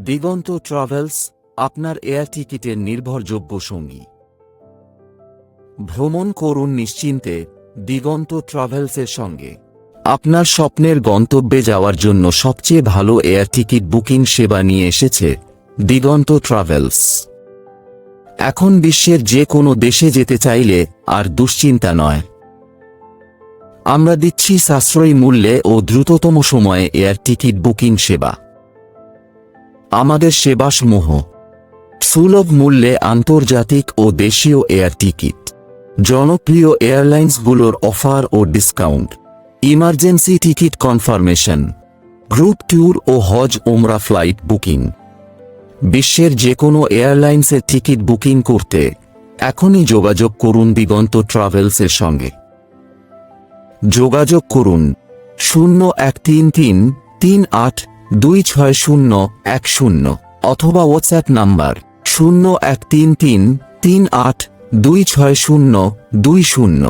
দিগন্ত travels, আপনার air টিকিটের নির্ভরযোগ্য সঙ্গী। ভ্রমণ করুন নিশ্চিন্তে দিগন্ত ট্রাভেলসের সঙ্গে। আপনার স্বপ্নের গন্তব্যে যাওয়ার জন্য সবচেয়ে ভালো এয়ার টিকিট বুকিং সেবা নিয়ে এসেছে দিগন্ত ট্রাভেলস। এখন বিশ্বের যে কোনো দেশে যেতে চাইলে আর দুশ্চিন্তা নয়। আমরা দিচ্ছি সাশ্রয়ী মূল্যে ও দ্রুততম সময়ে এয়ার টিকিট বুকিং সেবা। আমাদের সেবাসমূহ। সুলভ মূল্যে আন্তর্জাতিক ও দেশীয় এয়ার টিকিট। জনপ্রিয় এয়ারলাইন্সগুলোর অফার ও discount. Emergency ticket confirmation. Group tour ও হজ ওমরা ফ্লাইট বুকিং। বিশ্বের যে কোনো এয়ারলাইন্সের টিকিট বুকিং করতে এখনই যোগাযোগ করুন দিগন্ত ট্রাভেলসের সঙ্গে। যোগাযোগ করুন শূন্য এক তিন তিন তিন আট দুই ছয় শূন্য এক শূন্য অথবা হোয়াটসঅ্যাপ নাম্বার শূন্য এক তিন তিন তিন আট দুই ছয় শূন্য দুই শূন্য